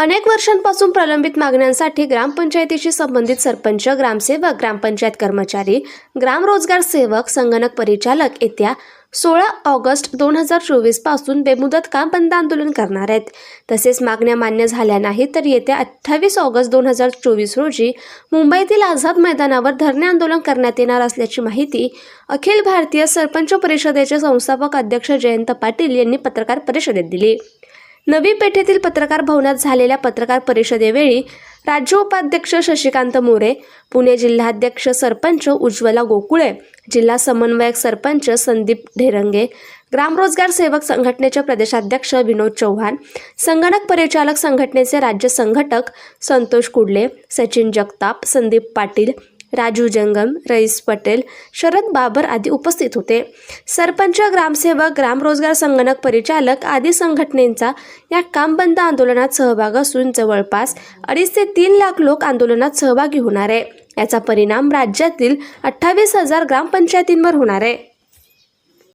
अनेक वर्षांपासून प्रलंबित मागण्यांसाठी ग्रामपंचायतीशी संबंधित सरपंच ग्रामसेवक ग्रामपंचायत कर्मचारी ग्रामरोजगार सेवक संगणक परिचालक येत्या सोळा ऑगस्ट दोन हजार चोवीसपासून बेमुदत काम बंद आंदोलन करणार आहेत? तसेच मागण्या मान्य झाल्या नाहीत तर येत्या अठ्ठावीस ऑगस्ट दोन हजार चोवीस रोजी मुंबईतील आझाद मैदानावर धरणे आंदोलन करण्यात येणार असल्याची माहिती अखिल भारतीय सरपंच परिषदेचे संस्थापक अध्यक्ष जयंत पाटील यांनी पत्रकार परिषदेत दिली. नवी पेठेतील पत्रकार भवनात झालेल्या पत्रकार परिषदेवेळी राज्य उपाध्यक्ष शशिकांत मोरे पुणे जिल्हाध्यक्ष सरपंच उज्ज्वला गोकुळे जिल्हा समन्वयक सरपंच संदीप ढेरंगे ग्रामरोजगार सेवक संघटनेचे प्रदेशाध्यक्ष विनोद चव्हाण संगणक परिचालक संघटनेचे राज्य संघटक संतोष कुडले सचिन जगताप संदीप पाटील राजू जंगम रईस पटेल शरद बाबर आदी उपस्थित होते. सरपंच ग्रामसेवक ग्रामरोजगार संगणक परिचालक आदी संघटनेचा या काम बंद आंदोलनात सहभाग असून जवळपास अडीच ते तीन लाख लोक आंदोलनात सहभागी होणार आहे. याचा परिणाम राज्यातील अठ्ठावीस हजार ग्रामपंचायतींवर होणार आहे.